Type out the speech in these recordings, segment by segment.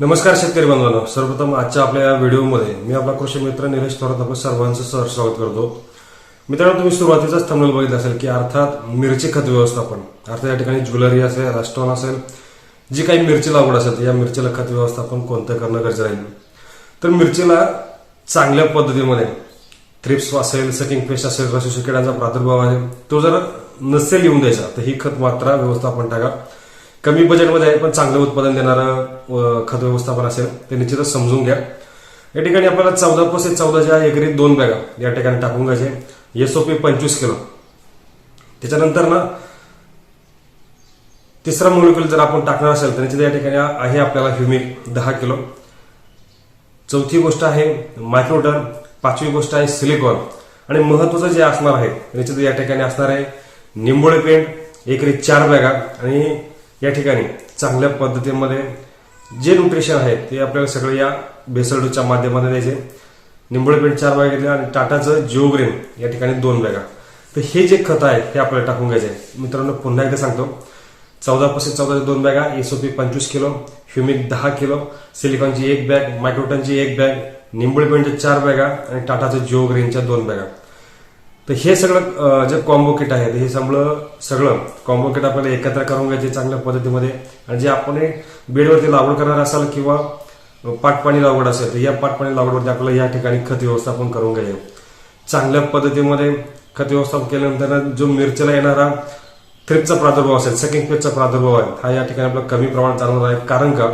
नमस्कार शेतकरी बांधवांनो सर्वप्रथम आजच्या आपल्या या व्हिडिओमध्ये मी आपला कृषी मित्र निलेश थोरात आपण सर्वांचं सर स्वागत करतो. मित्रांनो तुम्ही सुरुवातीचाच थंबनेल बघितलं असेल की अर्थात मिरची खत व्यवस्थापन. अर्थात या ठिकाणी ज्वेलरी असेल रास्टॉन असेल जी काही मिरची लागवड असेल या मिरचीला खत व्यवस्थापन कोणतं करणं गरजेचं राहील? तर मिरचीला चांगल्या पद्धतीमध्ये थ्रिप्स असेल सकिंग पेस्ट असेल रसोशी प्रादुर्भाव आहे तो जर नसेल येऊन द्यायचा तर ही खत मात्रा व्यवस्थापन टाका. कमी बजेटमध्ये आहे पण चांगलं उत्पादन देणारं खत व्यवस्थापन असेल ते निश्चितच समजून घ्या. या ठिकाणी आपल्याला चौदा पासून चौदाच्या एकरी दोन बॅगा या ठिकाणी टाकून घ्यायचे. एसओपी पंचवीस किलो. त्याच्यानंतर ना तिसरा मोलिक्युल जर आपण टाकणार असेल तर निश्चित या ठिकाणी आहे आपल्याला ह्युमिक दहा किलो. चौथी गोष्ट आहे मायक्रोटन पाचवी गोष्ट आहे सिलिकॉन आणि महत्वाचं जे असणार आहे निश्चित या ठिकाणी असणार आहे निंबोळे पेंट एकरी चार बॅगा आणि या ठिकाणी चांगल्या पद्धतीमध्ये जे न्यूट्रिशन आहे ते आपल्याला सगळं या बेसल्डूच्या माध्यमातून द्यायचे. निंबोळे पेंट चार बॅगा घेतल्या आणि टाटाचं जिओग्रेन या ठिकाणी दोन बॅगा. तर हे जे खत आहे हे आपल्याला टाकून घ्यायचे आहे मित्रांनो पुन्हा एकदा सांगतो. चौदा पासून चौदाच्या दोन बॅगा एसओपी पंचवीस किलो ह्युमिक दहा किलो सिलिकॉनची एक बॅग मायक्रोटनची एक बॅग निंबोळी पेंटच्या चार बॅगा आणि टाटाचं जिओग्रेनच्या दोन बॅगा. तर हे सगळं जे कॉम्बो किट आहे हे सगळं सगळं कॉम्बो किट आपल्याला एकत्र करून घ्यायचे चांगल्या पद्धतीमध्ये. आणि जे आपण हे बेडवरती लागवड करणार असाल किंवा पाटपाणी लागवड असेल तर या पाटपाणी लागवडवरती आपल्याला या ठिकाणी खत व्यवस्थापन करून घ्यायचे चांगल्या पद्धतीमध्ये खत व्यवस्थापन केल्यानंतर जो मिरचीला येणारा थ्रिपचा प्रादुर्भाव असेल सेकंड फेजचा प्रादुर्भाव आहे हा या ठिकाणी आपला कमी प्रमाणात जाणवणार आहे. कारण का?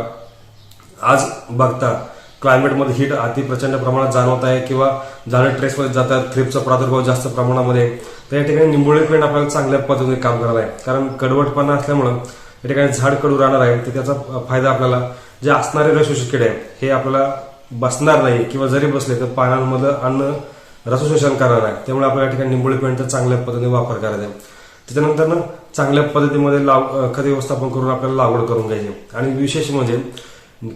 आज बघता क्लायमेटमध्ये हीट अति प्रचंड प्रमाणात जाणवत आहे किंवा झाडं ट्रेसमध्ये जातात थ्रिपचा प्रादुर्भाव जास्त प्रमाणामध्ये. तर या ठिकाणी निंबोळी पेंट आपल्याला चांगल्या पद्धतीने काम करणार आहे. कारण कडवटपणा असल्यामुळं या ठिकाणी झाड कडू राहणार आहे तर त्याचा फायदा आपल्याला जे असणारे रसशोषक किडे आहेत हे आपल्याला बसणार नाही किंवा जरी बसले तर पानांमध्ये अन्न रसशोषण करणार आहे त्यामुळे आपल्याला या ठिकाणी निंबोळी पेंटचा चांगल्या पद्धतीने वापर करायचा आहे. त्याच्यानंतर चांगल्या पद्धतीमध्ये लाव खत व्यवस्थापन करून आपल्याला लागवड करून घ्यायची आणि विशेष म्हणजे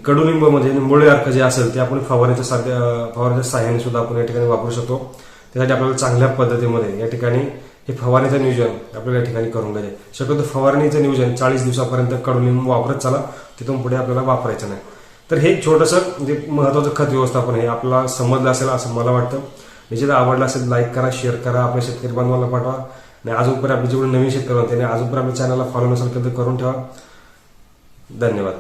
कडुलिंब म्हणजे निंबोळी अर्क जे असेल ते आपण फवारणीच्या साध्या अं, फवारणीच्या सुद्धा आपण या ठिकाणी वापरू शकतो. त्यासाठी आपल्याला चांगल्या पद्धतीमध्ये या ठिकाणी हे फवारणीचं नियोजन आपल्याला या ठिकाणी करून घ्यायचे शक्यतो फवारणीचं नियोजन चाळीस दिवसापर्यंत कडुलिंब वापरत चला तिथून पुढे आपल्याला वापरायचं नाही. तर हे छोटंसं म्हणजे जे महत्वाचं खत व्यवस्थापन आहे. आपल्याला समजलं असेल असं मला वाटतं. निश्चित आवडलं असेल लाईक करा शेअर करा आपल्या शेतकरी बांधवांना पाठवा. आणि अजूनपर्यंत आपले जेवढे नवीन शेतकरी होते आणि अजूनपर्यंत आपल्या चॅनलला फॉलो नसेल तर ते करून ठेवा. धन्यवाद.